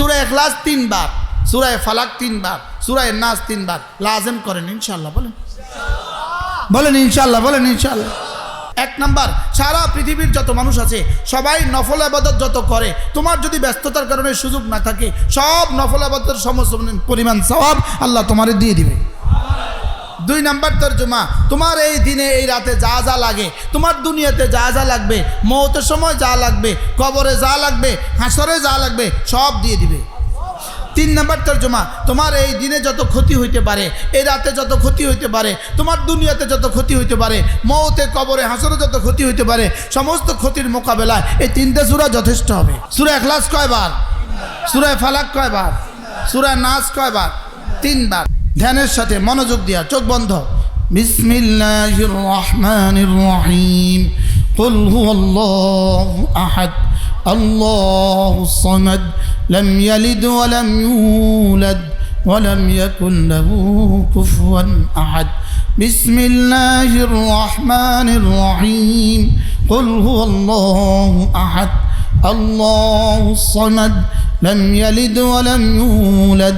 সুরায় এখলাস তিনবার সুরায় ফালাক তিনবার সুরায় নাস তিনবার লাজেম করেন ইনশাল্লাহ বলেন। বলেন ইনশাল্লাহ বলেন ইনশাল্লাহ এক নাম্বার, সারা পৃথিবীর যত মানুষ আছে, সবাই নফল আবাদত যত করে, তোমার যদি ব্যস্ততার কারণে সুযোগ না থাকে, সব নফল আবাদতের সমস্ত পরিমাণ স্বভাব আল্লাহ তোমারে দিয়ে দিবে। দুই নাম্বার তর্জমা, তোমার এই দিনে, এই রাতে যা যা লাগে, তোমার দুনিয়াতে যা যা লাগবে, মৌতের সময় যা লাগবে, কবরে যা লাগবে, হাসরে যা লাগবে, সব দিয়ে দিবে। তিন নাম্বার তর্জমা, তোমার এই দিনে যত ক্ষতি হইতে পারে, এই রাতে যত ক্ষতি হইতে পারে, তোমার দুনিয়াতে যত ক্ষতি হইতে পারে, মৌতে, কবরে, হাসরে যত ক্ষতি হইতে পারে, সমস্ত ক্ষতির মোকাবেলায় এই তিনটে সুরা যথেষ্ট হবে। সুরা এখলাস কয়বার? সুরায় ফালাক কয়বার? সুরায় নাচ কয়বার? তিনবার। ধ্যানের সাথে মনোযোগ দিয়া চোখ বন্ধ বিসমিল্লাহির রহমানির রহিম قل هو الله أحد الله الصمد لم يلد ولم يولد ولم يكن له كفوا أحد بسم الله الرحمن الرحيم قل هو الله أحد الله الصمد لم يلد ولم يولد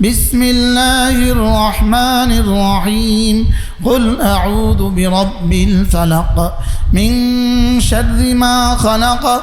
بسم الله الرحمن الرحيم قل أعوذ برب الفلق من شر ما خلق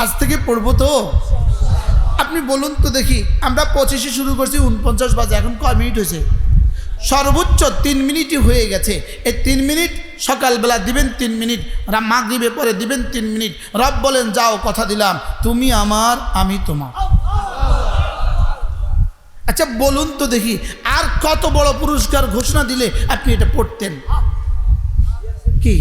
আজ থেকে পড়ব তো। আপনি বলুন তো দেখি, আমরা পঁচিশে শুরু করছি উনপঞ্চাশ বাজে, এখন কয় মিনিট হয়েছে? সর্বোচ্চ তিন মিনিটই হয়ে গেছে। এই তিন মিনিট সকালবেলা দিবেন তিন মিনিট মাগরিবে পরে দিবেন তিন মিনিট। রব বলেন, যাও, কথা দিলাম। তুমি আমার, আমি তোমার। আচ্ছা বলুন তো দেখি, আর কত বড় পুরস্কার ঘোষণা দিলে আপনি এটা পড়তেন? কি?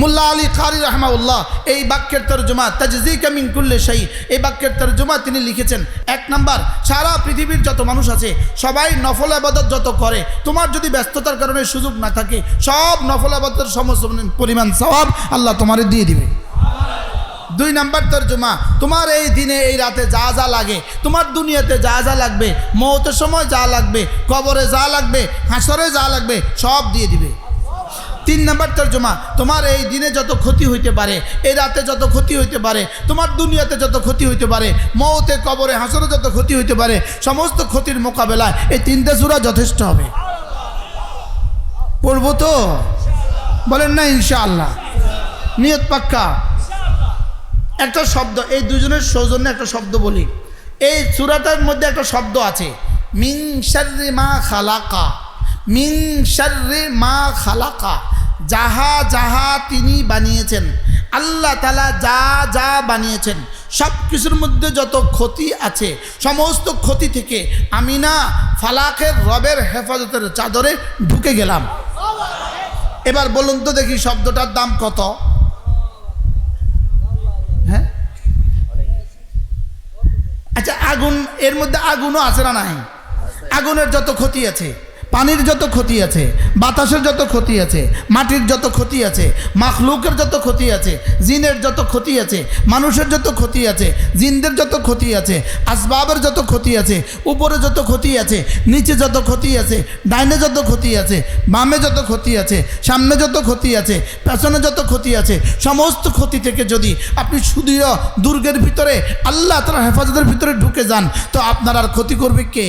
মুল্লা আলী খারি রহমাউল্লাহ, এই বাক্যের তর্জমা তাজজি কামিং কুল্লে শাহী এই বাক্যের তর্জমা তিনি লিখেছেন। এক নাম্বার, সারা পৃথিবীর যত মানুষ আছে, সবাই নফল আবাদত যত করে, তোমার যদি ব্যস্ততার কারণে সুযোগ না থাকে, সব নফল আবাদতের সমস্ত পরিমাণ সওয়াব আল্লাহ তোমারে দিয়ে দিবে। দুই নাম্বার তর্জমা, তোমার এই দিনে, এই রাতে যা যা লাগে, তোমার দুনিয়াতে যা যা লাগবে, মৌতের সময় যা লাগবে, কবরে যা লাগবে, হাসরে যা লাগবে, সব দিয়ে দিবে। তিন নাম্বার তর্জমা, তোমার এই দিনে যত ক্ষতি হইতে পারে, এই রাতে যত ক্ষতি হইতে পারে, তোমার দুনিয়াতে যত ক্ষতি হইতে পারে মৌতে কবরে, হাসরে যত ক্ষতি হইতে পারে, সমস্ত ক্ষতির মোকাবেলায় এই তিনটে সুরা যথেষ্ট হবে। পড়ব তো? বলেন না, ইনশাআল্লাহ। নিয়ত পাক্কা? একটা শব্দ, এই দুজনের সৌজন্যে একটা শব্দ বলি। এই সুরাটার মধ্যে একটা শব্দ আছে মিং মা খালাকা। মিং শার্রে মা খালাকা। যাহা যাহা তিনি বানিয়েছেন, আল্লাহ তালা যা যা বানিয়েছেন সব কিছুর মধ্যে যত ক্ষতি আছে, সমস্ত ক্ষতি থেকে আমি না ফালাকের রবের হেফাজতের চাদরে ঢুকে গেলাম। এবার বলুন তো দেখি শব্দটার দাম কত? হ্যাঁ? আচ্ছা আগুন, এর মধ্যে আগুনও আছে না নাই? আগুনের যত ক্ষতি আছে। পানির যত ক্ষতি আছে বাতাসের যত ক্ষতি আছে মাটির যত ক্ষতি আছে মাখলুকের যত ক্ষতি আছে জিনের যত ক্ষতি আছে মানুষের যত ক্ষতি আছে জিনদের যত ক্ষতি আছে আসবাবের যত ক্ষতি আছে উপরে যত ক্ষতি আছে নিচে যত ক্ষতি আছে ডাইনে যত ক্ষতি আছে বামে যত ক্ষতি আছে সামনে যত ক্ষতি আছে পেছনে যত ক্ষতি আছে সমস্ত ক্ষতি থেকে যদি আপনি সুদৃঢ় দুর্গের ভিতরে আল্লাহ তার হেফাজতের ভিতরে ঢুকে যান তো আপনার আর ক্ষতি করবে কে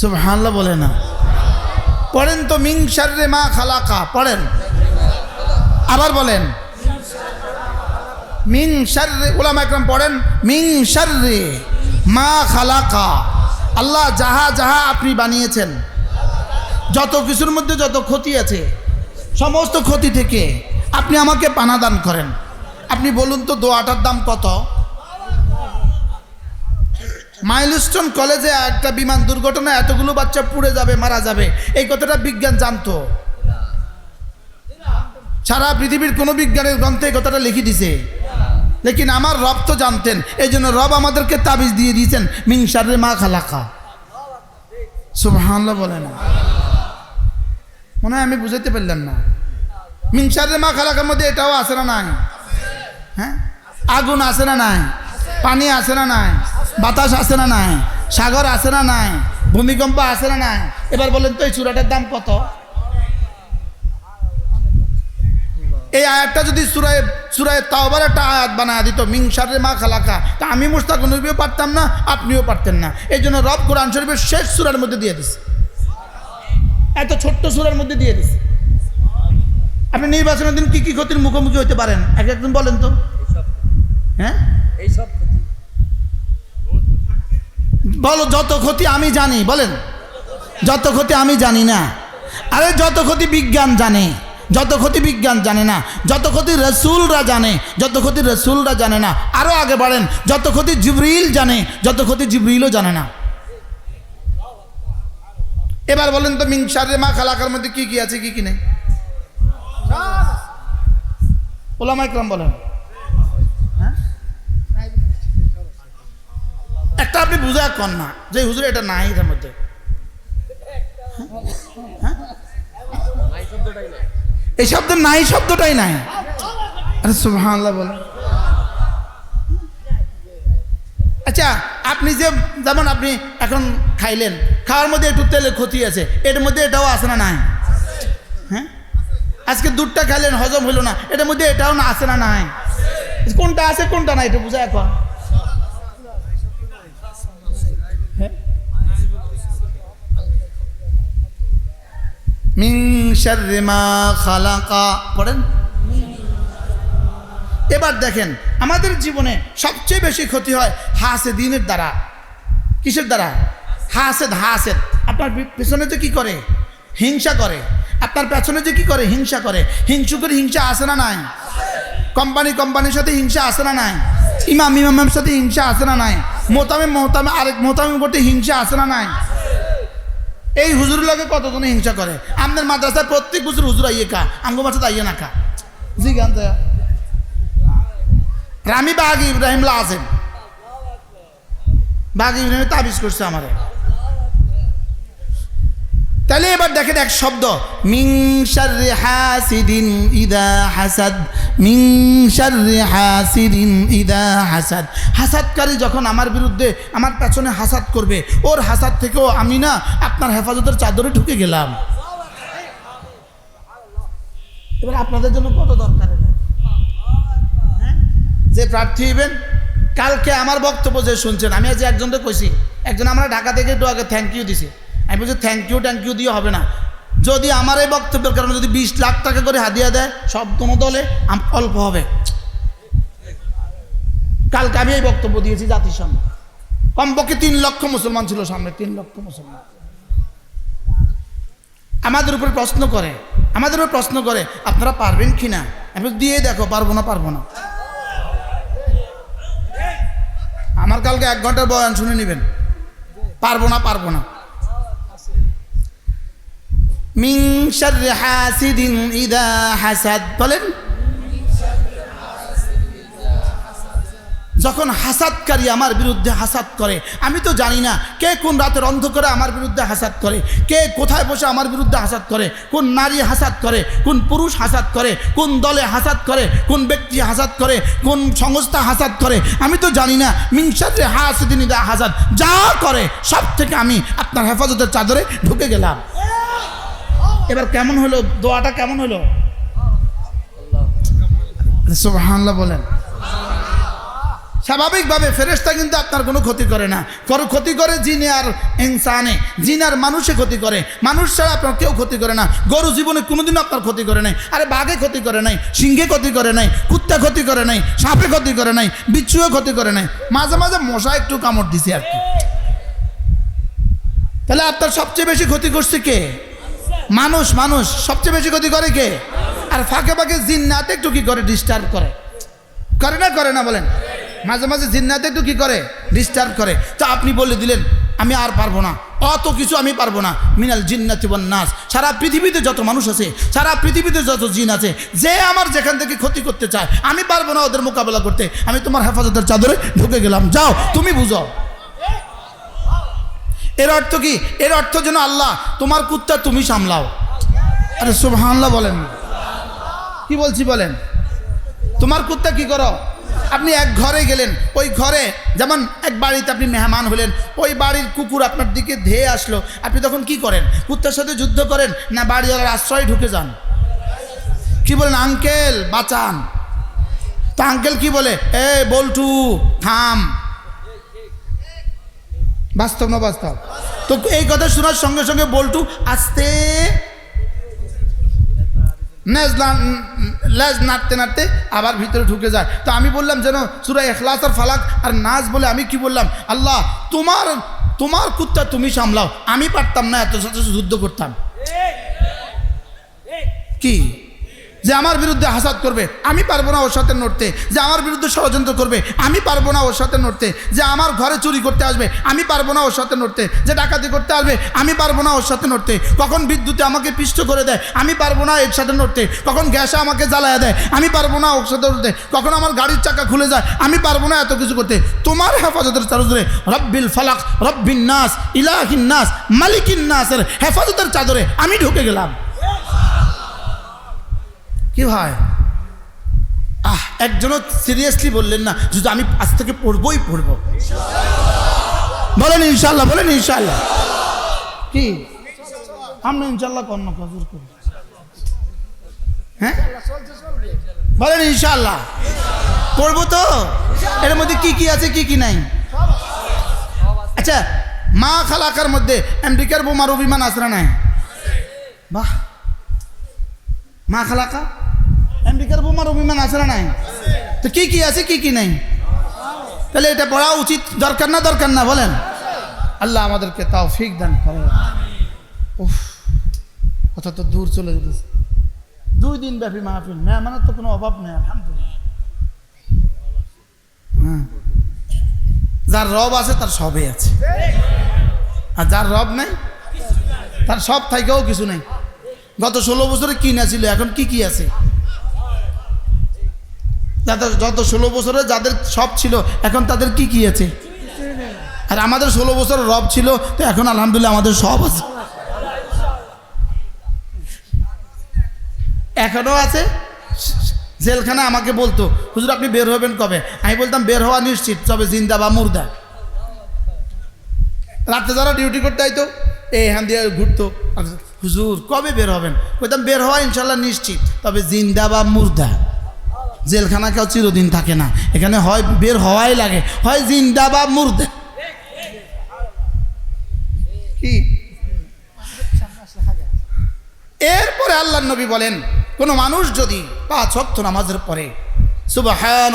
সুবহানাল্লাহ বলে না। পড়েন তো মিং শার্রে মা খালাকা, পড়েন। আবার বলেন মিং শার্রে ওলামা একরাম পড়েন মিং শার্রে মা খালাকা। আল্লাহ যাহা যাহা আপনি বানিয়েছেন, যত কিছুর মধ্যে যত ক্ষতি আছে, সমস্ত ক্ষতি থেকে আপনি আমাকে পানা দান করেন। আপনি বলুন তো দোয়াটার দাম কত? মাইলস্টোন কলেজে একটা বিমান দুর্ঘটনা এতগুলো বাচ্চা পুড়ে যাবে, মারা যাবে। এই কথাটা বিজ্ঞান জানতো। সারা পৃথিবীর কোনো বিজ্ঞানের গ্রন্থে এই কথাটা লিখে দিছে। লেকিন আমার রব তো জানতেন, এই জন্য রব আমাদেরকে তাবিজ দিয়ে দিয়েছেন মিংসারে মা খালাকা। সুবহানাল্লাহ বলে না। মনে হয় আমি বুঝাইতে পারলাম না। মিংসারে মা খালাকার মধ্যে এটাও আছে না নাই? হ্যাঁ? আগুন আছে না নাই? পানি আসে না নাই? বাতাস আছে না নাই? সাগর আছে না নাই? ভূমিকম্প আছে না নাই? এবার বলেন তো এই চূড়াটার দাম কত? এই আয়াতটা যদি সুরায় সুরায় তাওবার একটা আয়াত বানায় দিত মিংসারে মা খালাকা তা আমি মুস্তাক নবীও পারতাম না আপনিও পারতেন না। এই জন্য রব কোরআন শরীফের শেষ সুরার মধ্যে দিয়ে দিছে। এত ছোট্ট সুরার মধ্যে দিয়ে দিছে। আপনি নির্বাচনের দিন কি কি ক্ষতির মুখোমুখি হতে পারেন? এক একদিন বলেন তো। হ্যাঁ? এইসব বলো, যত ক্ষতি আমি জানি। বলেন, যত ক্ষতি আমি জানি না। আরে, যত ক্ষতি বিজ্ঞান জানে। যত ক্ষতি বিজ্ঞান জানে না। যত ক্ষতি রসুলরা জানে। যত ক্ষতি রসুলরা জানে না। আরও আগে বাড়েন যত ক্ষতি জিবরিল জানে। যত ক্ষতি জিবরিলও জানে না। এবার বলেন তো মিংসারে মা খালাকার মধ্যে কি কি আছে, কি কি নেই? ওলামা ইকরাম বলেন একটা আপনি বুঝা কন না, যে হুজুর এটা নাই এটার মধ্যে। এই শব্দ নাই, শব্দটাই নাই। আচ্ছা আপনি যে, যেমন আপনি এখন খাইলেন, খাওয়ার মধ্যে একটু তেলের ক্ষতি আছে, এর মধ্যে এটাও আছে না নাই? হ্যাঁ? আজকে দুধটা খাইলেন, হজম হইল না, এটার মধ্যে এটাও না আছে না নাই? কোনটা আছে, কোনটা নাই এটা বুঝা এখন মিং শাররি মা খালাকা। পড়েন? এবার দেখেন, আমাদের জীবনে সবচেয়ে বেশি ক্ষতি হয় হাসে দিনের দ্বারা। কিসের দ্বারা? হাসেদ হাসেদ। আপনার পেছনে যে কি করে? হিংসা করে। আপনার পেছনে যে কি করে? হিংসা করে। হিংসুকের হিংসা আসে না নাই? কোম্পানি কোম্পানির সাথে হিংসা আসে না নাই? ইমাম ইমামের সাথে হিংসা আসে না নাই? মোতামে মোতামে আরেক মোতামে প্রতি হিংসা আসে না নাই? এই হুজুর লাগে কতজনে হিংসা করে? আমাদের মাদ্রাসার প্রত্যেক হুজুর হুজুর আইয়ে কা আঙ্গু মাছে আইয়ে না খা। জি গান রামি বাঘ ইব্রাহিম আছেন বাঘ ইব্রাহিম তাবিজ করছে আমারে। তাহলে এবার দেখেন এক শব্দ। হাসাদ। ইদা হাসাদ। হাসাদকারী যখন আমার বিরুদ্ধে আমার পেছনে হাসাদ করবে, ওর হাসাদ থেকেও আমি না আপনার হেফাজতের চাদরে ঢুকে গেলাম। এবার আপনাদের জন্য কত দরকার হ্যাঁ? যে প্রার্থী হইবেন, কালকে আমার বক্তব্য যে শুনছেন, আমি আজ একজনকে কইছি, একজন আমরা ঢাকা থেকে আগে থ্যাংক ইউ দিছি। আমি বলছি থ্যাংক ইউ থ্যাংক ইউ দিয়ে হবে না। যদি আমার এই বক্তব্যের কারণে যদি বিশ লাখ টাকা করে হাদিয়া দেয়, সব কোনো দলে অল্প হবে। কালকে আমি এই বক্তব্য দিয়েছি জাতির সামনে। কমপক্ষে তিন লক্ষ মুসলমান ছিল সামনে, তিন লক্ষ মুসলমান। আমাদের উপরে প্রশ্ন করে, আমাদের উপরে প্রশ্ন করে, আপনারা পারবেন কি না? আমি দিয়ে দেখো, পারব না পারব না। আমার কালকে এক ঘণ্টার বয়ান শুনে নেবেন। পারব না পারব না। হাসাদ। বলেন, যখন হাসাদকারী আমার বিরুদ্ধে হাসাদ করে, আমি তো জানি না কে কোন রাতের অন্ধকারে আমার বিরুদ্ধে হাসাদ করে, কে কোথায় বসে আমার বিরুদ্ধে হাসাদ করে, কোন নারী হাসাদ করে, কোন পুরুষ হাসাদ করে, কোন দলে হাসাদ করে, কোন ব্যক্তি হাসাদ করে, কোন সংস্থা হাসাদ করে, আমি তো জানি না মিংসাতে হাসিদিন হাসাদ। যা করে সব থেকে আমি আপনার হেফাজতের চাদরে ঢুকে গেলাম। এবার কেমন হলো? দোয়াটা কেমন হলো? সুবহানাল্লাহ বলেন। স্বাভাবিকভাবে ফেরেশতা কিন্তু আপনার কোনো ক্ষতি করে না। করো ক্ষতি করে জিনে আর ইনসানে। জিন আর মানুষে ক্ষতি করে। মানুষ ছাড়া আপনার কেউ ক্ষতি করে না। গরু জীবনে কোনোদিনও আপনার ক্ষতি করে নাই। আরে বাঘে ক্ষতি করে নাই, সিংহে ক্ষতি করে নাই, কুত্তা ক্ষতি করে নাই, সাপে ক্ষতি করে নাই বিচ্ছুয়ে ক্ষতি করে নাই। মাঝে মাঝে মশা একটু কামড় দিছে আর কি। তাহলে আপনার সবচেয়ে বেশি ক্ষতি করছে কে? মানুষ মানুষ, সবচেয়ে বেশি ক্ষতি করে কে? আর ফাঁকে ফাঁকে জিন্নাতে একটু কি করে? ডিস্টার্ব করে। করে না করে না বলেন? মাঝে মাঝে জিন্নাতে একটু কি করে? ডিস্টার্ব করে। তা আপনি বলে দিলেন, আমি আর পারব না। অত কিছু আমি পারব না। মিনাল জিন্নাতি নাস। সারা পৃথিবীতে যত মানুষ আছে, সারা পৃথিবীতে যত জিন আছে, যে আমার যেখান থেকে ক্ষতি করতে চায়, আমি পারব না ওদের মোকাবেলা করতে। আমি তোমার হেফাজতের চাদরে ঢুকে গেলাম। যাও, তুমি বুঝো। এর অর্থ কি? এর অর্থ যেন আল্লাহ, তোমার কুত্তা তুমি সামলাও। আরে সুবহানাল্লাহ বলেন। কি বলছি বলেন? তোমার কুত্তা কি করো? আপনি এক ঘরে গেলেন, ওই ঘরে যেমন এক বাড়িতে আপনি মেহমান হলেন, ওই বাড়ির কুকুর আপনার দিকে ধেয়ে আসলো। আপনি তখন কি করেন? কুত্তার সাথে যুদ্ধ করেন না বাড়িওয়ালার আশ্রয় ঢুকে যান? কি বলেন? আঙ্কেল, বাঁচান। তা আঙ্কেল কি বলে? এ, বল্টু, থাম। বাস্তব না বাস্তব? তো এই কথা শোনার সঙ্গে সঙ্গে বল্টু আস্তে লেজ নাড়তে নাড়তে আবার ভিতরে ঢুকে যায়। তো আমি বললাম যেন সুরা এখলাস আর ফালাক আর নাচ বলে আমি কি বললাম? আল্লাহ তোমার তোমার কুত্তা তুমি সামলাও। আমি পারতাম না এত সাথে যুদ্ধ করতাম। কি? যে আমার বিরুদ্ধে হাসাদ করবে, আমি পারব না ওর সাথে নড়তে। যে আমার বিরুদ্ধে ষড়যন্ত্র করবে, আমি পারব না ওর সাথে নড়তে। যে আমার ঘরে চুরি করতে আসবে, আমি পারব না ওর সাথে নড়তে। যে ডাকাতি করতে আসবে, আমি পারব না ওর সাথে নড়তে। কখন বিদ্যুতে আমাকে পিষ্ট করে দেয়, আমি পারব না এর সাথে নড়তে। কখন গ্যাসে আমাকে জ্বালায় দেয়, আমি পারব না ওর সাথে নড়তে। কখন আমার গাড়ির চাকা খুলে যায়, আমি পারব না এত কিছু করতে। তোমার হেফাজতের চাদরে, রব্বিল ফালাক, রব্বিন নাস, ইলাহিন নাস, মালিকিন নাসের হেফাজতের চাদরে আমি ঢুকে গেলাম। কি ভাই? আহ, একজনও সিরিয়াসলি বললেন না, যদি আমি আজ থেকে পড়বই পড়ব। বলেন ইনশাল্লাহ বলেন ইনশাল্লাহ। কি? আমরা ইনশাল্লাহ কর্ণ কজুর করি। হ্যাঁ? বলেন ইনশাল্লাহ। পড়ব তো? এর মধ্যে কি কি আছে, কি কি নাই? আচ্ছা মা খালাকার মধ্যে আমেরিকার বোমার অভিমান আসরা নাই? বাহ। মা খালাকা? আমেরিকার বোমার অভিমান আছে না নাই? তো কি কি আছে, কি কি নাই? তাহলে এটা পড়া উচিত, দরকার না দরকার না, বলেন। আল্লাহ আমাদেরকে তাও ফিক দান করে উফ, কথা তো দূর চলে যেতেছে দুই দিন ব্যাপী মাহফিল, মেহমানের তো কোনো অভাব নেই, আলহামদুলিল্লাহ। হ্যাঁ। যার রব আছে, তার সবই আছে। আর যার রব নাই, তার সব থাকেও কিছু নেই। গত ষোলো বছরে কি না ছিল, এখন কি কি আছে? যাদের যত ষোলো বছরে যাদের সব ছিল, এখন তাদের কি কি আছে? আর আমাদের ষোলো বছর রব ছিল, তো এখন আলহামদুলিল্লাহ আমাদের সব আছে। এখনও আছে? জেলখানা আমাকে বলতো, হুজুর, আপনি বের হবেন কবে? আমি বলতাম, বের হওয়া নিশ্চিত, তবে জিন্দা বা মুর্দা। রাতে যারা ডিউটি করতে আইতো এই হ্যান দিয়ে ঘুরতো। হুজুর, কবে বের হবেন? বলতাম বের হওয়া ইনশাল্লাহ নিশ্চিত, তবে জিন্দা বা মুর্দা। জেলখানা কেউ চিরদিন থাকে না। এখানে হয় বের হওয়াই লাগে। হয় জিন্দা বা মুর্দা। কি? এরপরে আল্লাহ নবী বলেন, কোনো মানুষ যদি পাঁচ অক্ত নামাজের পরে সুবাহান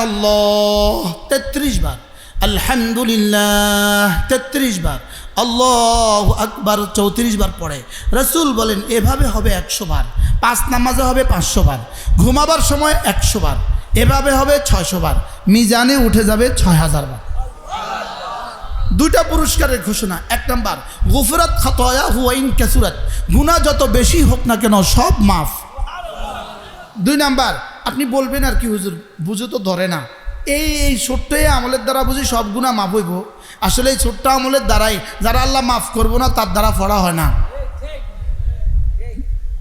তেত্রিশ বার, আলহামদুলিল্লাহ তেত্রিশ বার, আল্লাহ আকবার চৌত্রিশ বার পড়ে, রসুল বলেন, এভাবে হবে একশো বার। পাঁচ নামাজে হবে পাঁচশো বার। ঘুমাবার সময় একশো বার। এভাবে হবে ছয়শো বার। মিজানে উঠে যাবে ছয় হাজার বার। দুইটা পুরস্কারের ঘোষণা। এক নাম্বার, গুফরাত খাতয়া হুয়াইন কেসুরাত। গুণা যত বেশি হোক না কেন সব মাফ। দুই নাম্বার, আপনি বলবেন আর কি, হুজুর, বুঝো তো ধরে না। এই এই ছোট্ট আমলের দ্বারা বুঝি সব গুণা মাফ হইব? আসলে এই ছোট্ট আমলের দ্বারাই যারা আল্লাহ মাফ করব না, তার দ্বারা পড়া হয় না।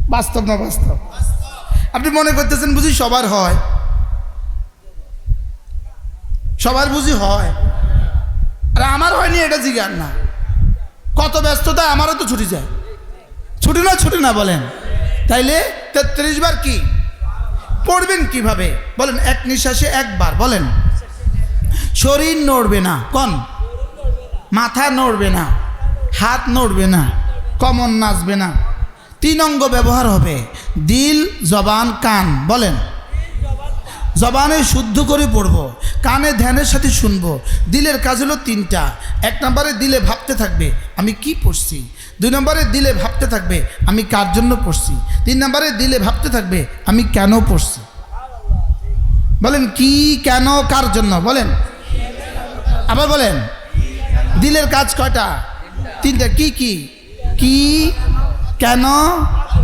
বাস্তব না বাস্তব? আপনি মনে করতেছেন বুঝি সবার হয়। সবার বুঝি হয়। আর আমার হয়নি, এটা জিজ্ঞান না। কত ব্যস্ততা আমারও তো ছুটি যায়। ছুটি না ছুটি না বলেন। তাইলে তেত্রিশ বার কি? পড়বেন কীভাবে? বলেন, এক নিঃশ্বাসে একবার, বলেন। শরীর নড়বে না, কন? মাথা নড়বে না, হাত নড়বে না, কমন নাচবে না। তিন অঙ্গ ব্যবহার হবে, দিল, জবান, কান, বলেন। জবানে শুদ্ধ করে পড়ব। কানে ধ্যানের সাথে শুনব। দিলের কাজ হলো তিনটা। এক নম্বরে দিলে ভাবতে থাকবে, আমি কি পড়ছি? দুই নম্বরে দিলে ভাবতে থাকবে, আমি কার জন্য পড়ছি? তিন নম্বরে দিলে ভাবতে থাকবে, আমি কেন পড়ছি? বলেন, কি, কেন, কার জন্য? বলেন। আবার বলেন। দিলের কাজ কয়টা? তিনটা। কি কি? কি, কেন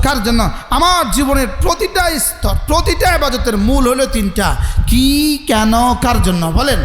কার জন্য? আমার জীবনের প্রতিটা স্তর, প্রতিটা আবাদতের মূল হলো তিনটা। কি, কেন, কার জন্য? বলেন।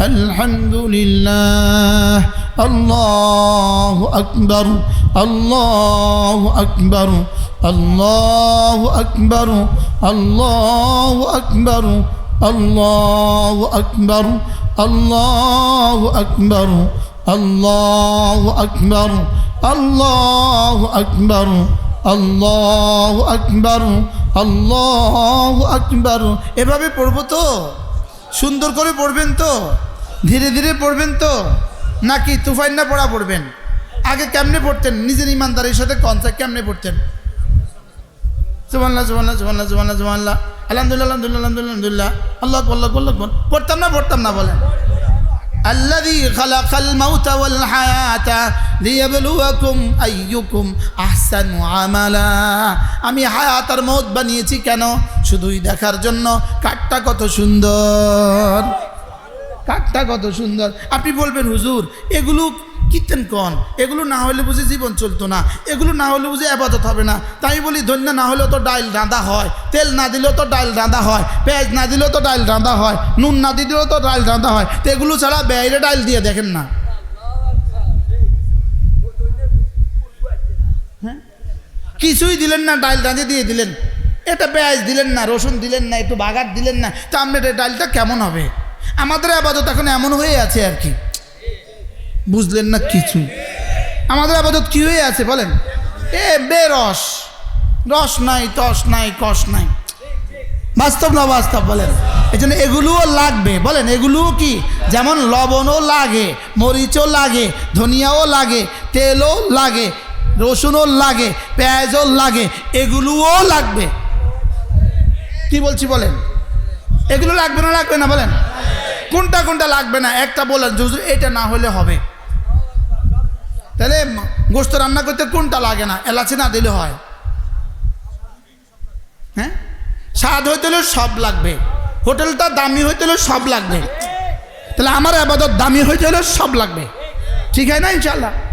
আলহামদুলিল্লাহ আলহামদুলিল্লাহ আল্লাহ আকবর আল্লাহ আকবর আল্লাহ আকবর আল্লাহ আকবর আল্লাহ আকবর আল্লাহ আকবর আল্লাহ আকবর আল্লাহ আকবর আল্লাহ আকবর আল্লাহ আকবর এভাবে পড়ব তো সুন্দর করে পড়বেন তো? ধীরে ধীরে পড়বেন তো? নাকি তুফাইন না পড়া পড়বেন? আগে কেমনে পড়তেন? নিজের ইমানদারের সাথে কনসার্ট কেমনে পড়তেন? জুবান্লা জুবান্লা জুবান্লা জুবান্লা জুবান্লা আলহামদুলিল্লাহ আলহামদুলিল্লাহ আলহামদুলিল্লাহ। আল্লাহ আল্লাহ আল্লাহ পড়তাম না পড়তাম না, বলেন। الذي خلق الموت والحياة ليبلوكم أيكم أحسن عملا আমি হায়াত আর মৌত বানিয়েছি কেন শুধুই দেখার জন্য কাঠটা কত সুন্দর কাঠটা কত সুন্দর আপনি বলবেন হুজুর এগুলো কীর্তন কন? এগুলো না হলে বুঝি জীবন চলতো না। এগুলো না হলে বুঝি আবাদত হবে না। তাই বলি, ধন্য না হলেও তো ডাইল রাঁধা হয়। তেল না দিলেও তো ডাইল রাঁধা হয়। পেঁয়াজ না দিলেও তো ডাইল রাঁধা হয়। নুন না দিলেও তো ডাইল রাঁধা হয়। তো এগুলো ছাড়া বেয়াইরে ডাইল দিয়ে দেখেন না। হ্যাঁ? কিছুই দিলেন না, ডাইল রাঁধে দিয়ে দিলেন। এটা পেঁয়াজ দিলেন না, রসুন দিলেন না, একটু বাগার দিলেন না। তা আপনার এই ডালটা কেমন হবে? আমাদের আবাদত এখন এমন হয়ে আছে আর কি। বুঝলেন না কিছু? আমাদের আবাদত কি হয়ে আছে বলেন? এ বেরস রস। নাই তস নাই, কস নাই। বাস্তব না বাস্তব বলেন? এই জন্য এগুলোও লাগবে। বলেন, এগুলোও কি? যেমন লবণও লাগে, মরিচও লাগে, ধনিয়াও লাগে, তেলও লাগে, রসুনও লাগে, পেঁয়াজও লাগে, এগুলোও লাগবে। কি বলছি বলেন? এগুলো লাগবে না লাগবে না বলেন? কোনটা কোনটা লাগবে না? একটা বলেন এটা না হলে হবে। তাহলে গোস্ত রান্না করতে কোনটা লাগে না? এলাচি না দিলে হয়। হ্যাঁ? স্বাদ হইতে হলেও সব লাগবে। হোটেলটা দামি হইতে হলেও সব লাগবে। তাহলে আমার আবাদত দামি হইতে হলে সব লাগবে। ঠিক হয় না ইনশাল্লাহ